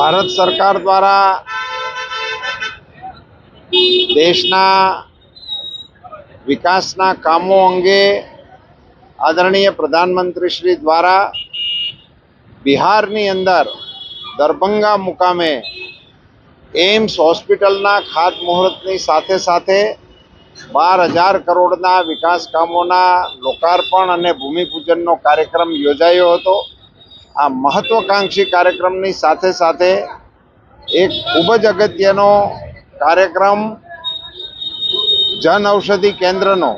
ભારત સરકાર દ્વારા દેશના વિકાસના કામો અંગે આદરણીય પ્રધાનમંત્રી શ્રી દ્વારા બિહારની અંદર દરભંગા મુકામે એમ્સ હોસ્પિટલના ખાતમુહૂર્તની સાથે સાથે બાર હજાર કરોડના વિકાસ કામોના લોકાર્પણ અને ભૂમિપૂજનનો કાર્યક્રમ યોજાયો હતો. આ મહત્વકાંક્ષી કાર્યક્રમની સાથે સાથે એક ખૂબ જ અગત્યનો કાર્યક્રમ જન ઔષધિ કેન્દ્રનો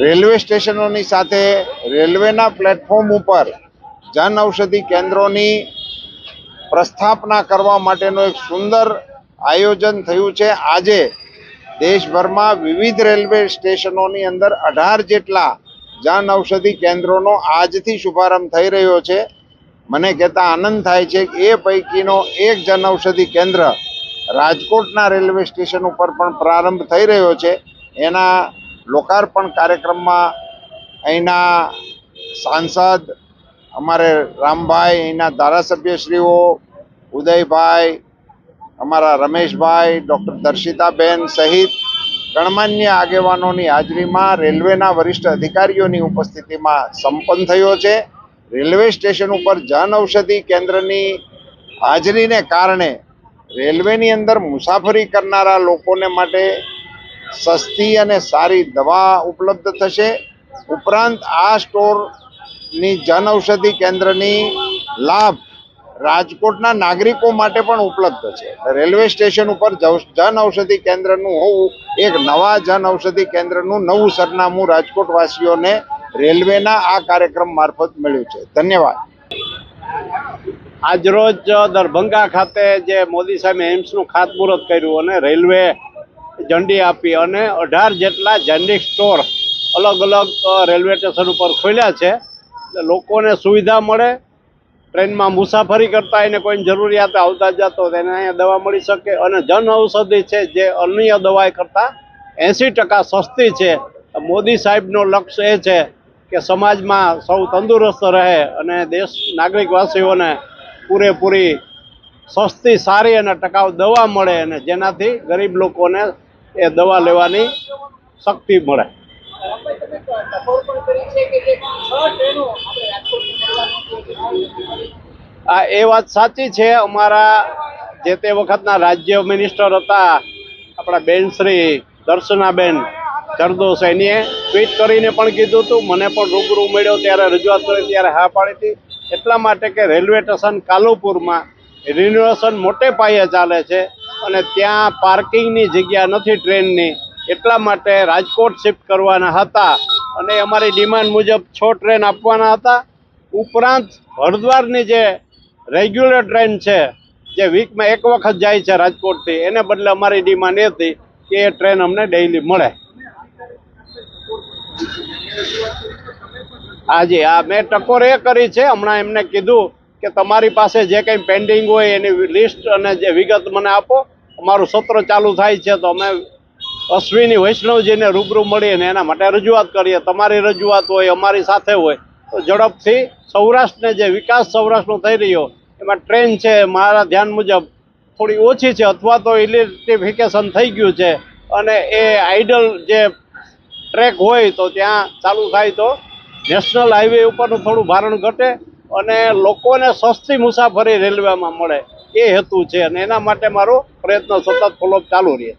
રેલવે સ્ટેશનોની સાથે રેલવેના પ્લેટફોર્મ ઉપર જન ઔષધિ કેન્દ્રોની પ્રસ્થાપના કરવા માટેનું એક સુંદર આયોજન થયું છે. આજે દેશભરમાં વિવિધ રેલવે સ્ટેશનોની અંદર અઢાર જેટલા જન ઔષધિ કેન્દ્રોનો આજથી શુભારંભ થઈ રહ્યો છે. મને કહેતા આનંદ થાય છે કે એ પૈકીનો એક જન ઔષધિ કેન્દ્ર રાજકોટના રેલવે સ્ટેશન ઉપર પણ પ્રારંભ થઈ રહ્યો છે. એના લોકાર્પણ કાર્યક્રમમાં અહીંના સાંસદ અમારે રામભાઈ, અહીંના ધારાસભ્યશ્રીઓ, ઉદયભાઈ, અમારા રમેશભાઈ, ડૉક્ટર દર્શિતાબેન સહિત ગણમાન્ય આગેવાનોની હાજરીમાં રેલવેના વરિષ્ઠ અધિકારીઓની ઉપસ્થિતિમાં સંપન્ન થયો છે. રેલવે સ્ટેશન ઉપર જન ઔષધિ કેન્દ્રની હાજરીને કારણે રેલવેની અંદર મુસાફરી કરનારા લોકોને માટે સસ્તી અને સારી દવા ઉપલબ્ધ થશે. ઉપરાંત આ સ્ટોરની જન ઔષધિ કેન્દ્રની લાભ રાજકોટના નાગરિકો માટે પણ ઉપલબ્ધ છે. રેલવે સ્ટેશન ઉપર જન ઔષધિ કેન્દ્રનું હોવું એક નવા જન ઔષધિ કેન્દ્રનું નવું સરનામું રાજકોટવાસીઓને રેલવેના આ કાર્યક્રમ મારફત મળ્યું છે. ધન્યવાદ. આજરોજ દરભંગા ખાતે જે મોદી સાહેબે એમ્સનું ખાતમુહૂર્ત કર્યું અને રેલવે ઝંડી આપી અને અઢાર જેટલા જેનરિક સ્ટોર અલગ અલગ રેલવે સ્ટેશન ઉપર ખોલ્યા છે. એટલે લોકોને સુવિધા મળે ટ્રેનમાં મુસાફરી કરતા એને કોઈ જરૂરિયાત આવતા જતો તેને અહીંયા દવા મળી શકે. અને જન ઔષધિ છે જે અન્ય દવાઈ કરતાં એંસી ટકા સસ્તી છે. મોદી સાહેબનો લક્ષ્ય એ છે કે સમાજમાં સૌ તંદુરસ્ત રહે અને દેશ નાગરિકવાસીઓને પૂરેપૂરી સસ્તી, સારી અને ટકાઉ દવા મળે અને જેનાથી ગરીબ લોકોને એ દવા લેવાની શક્તિ મળે. આ એ વાત સાચી છે. અમારા જે તે વખતના રાજ્ય મિનિસ્ટર હતા, આપણા બેન શ્રી દર્શનાબેન જરદોસ એનીએ ટ્વીટ કરીને પણ કીધું હતું. મને પણ રૂબરૂ મળ્યો ત્યારે રજૂઆત કરી, ત્યારે હા પાડી હતી. એટલા માટે કે રેલવે સ્ટેશન કાલુપુરમાં રિન્યુએશન મોટે પાયે ચાલે છે અને ત્યાં પાર્કિંગની જગ્યા નથી ટ્રેનની. એટલા માટે રાજકોટ શિફ્ટ કરવાના હતા અને અમારી ડિમાન્ડ મુજબ છ ટ્રેન આપવાના હતા. ઉપરાંત હરિદ્વારની જે રેગ્યુલર ટ્રેન છે, જે વીકમાં એક વખત જાય છે રાજકોટથી. એને બદલે અમારી ડિમાન્ડ એ હતી કે એ ટ્રેન અમને ડેઈલી મળે. હાજી, આ મેં ટકોર એ કરી છે. હમણાં એમને કીધું કે તમારી પાસે જે કંઈ પેન્ડિંગ હોય એની લિસ્ટ અને જે વિગત મને આપો. અમારું સત્ર ચાલુ થાય છે, તો અમે અશ્વિની વૈષ્ણવજીને રૂબરૂ મળીને એના માટે રજૂઆત કરીએ. તમારી રજૂઆત હોય, અમારી સાથે હોય, તો ઝડપથી સૌરાષ્ટ્રને જે વિકાસ સૌરાષ્ટ્રનો થઈ રહ્યો એમાં ટ્રેન છે, મારા ધ્યાન મુજબ થોડી ઓછી છે અથવા તો ઇલેક્ટ્રિફિકેશન થઈ ગયું છે અને એ આઈડલ જે ટ્રેક હોય તો ત્યાં ચાલુ થાય તો નેશનલ હાઈવે ઉપરનું થોડું ભારણ ઘટે અને લોકોને સસ્તી મુસાફરી રેલવેમાં મળે એ હેતુ છે અને એના માટે મારો પ્રયત્ન સતત ફોલોઅપ ચાલુ રહે.